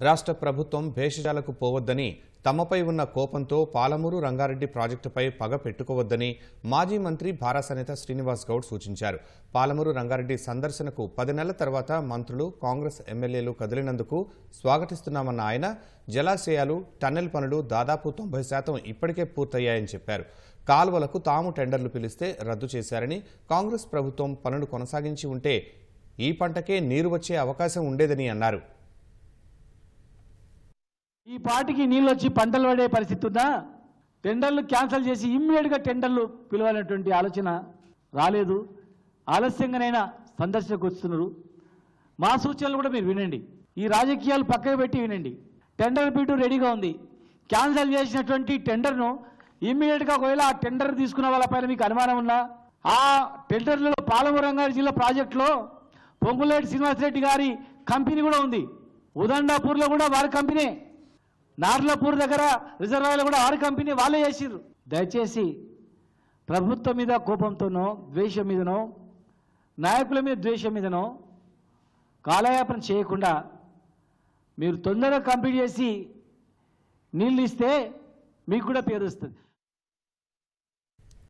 రాష్ట్ర ప్రభుత్వం భేషజాలకు పోవద్దని తమపై ఉన్న కోపంతో పాలమూరు రంగారెడ్డి ప్రాజెక్టుపై పగ పెట్టుకోవద్దని మాజీ మంత్రి భారాసనేత శ్రీనివాస్ గౌడ్ సూచించారు. పాలమూరు రంగారెడ్డి సందర్శనకు పది నెలల తర్వాత మంత్రులు కాంగ్రెస్ ఎమ్మెల్యేలు కదిలినందుకు స్వాగతిస్తున్నామన్న ఆయన జలాశయాలు టన్నెల్ పనులు దాదాపు తొంభై శాతం ఇప్పటికే పూర్తయ్యాయని చెప్పారు. కాలువలకు తాము టెండర్లు పిలిస్తే రద్దు చేశారని కాంగ్రెస్ ప్రభుత్వం పనులు కొనసాగించి ఉంటే ఈ పంటకే నీరు వచ్చే అవకాశం ఉండేదని అన్నారు. ఈ పాటికి నీళ్ళు వచ్చి పంటలు పడే పరిస్థితి ఉందా? టెండర్లు క్యాన్సిల్ చేసి ఇమ్మీడియట్గా టెండర్లు పిలవాలనేటువంటి ఆలోచన రాలేదు. ఆలస్యంగానైనా సందర్శనకు వస్తున్నారు. మా సూచనలు కూడా మీరు వినండి. ఈ రాజకీయాలు పక్కకు పెట్టి వినండి. టెండర్ పీటు రెడీగా ఉంది. క్యాన్సిల్ చేసినటువంటి టెండర్ను ఇమ్మీడియట్గా ఒకవేళ ఆ టెండర్ తీసుకున్న వాళ్ళపైన మీకు అనుమానం ఉన్నా ఆ టెండర్లలో పాలమూరు రంగారెడ్డి జిల్లా ప్రాజెక్టులో పొంగులేటి శ్రీనివాసరెడ్డి గారి కంపెనీ కూడా ఉంది. ఉదండాపూర్లో కూడా వారి కంపెనీ. నార్లపూర్ దగ్గర రిజర్వాయర్లు కూడా ఆరు కంపెనీ వాళ్ళే చేసిర్రు. దయచేసి ప్రభుత్వం మీద కోపంతోనో ద్వేషం మీదనో నాయకుల మీద ద్వేషం మీదనో కాలయాపన చేయకుండా మీరు తొందరగా కంప్లీట్ చేసి నీళ్ళు ఇస్తే మీకు కూడా పేరు వస్తుంది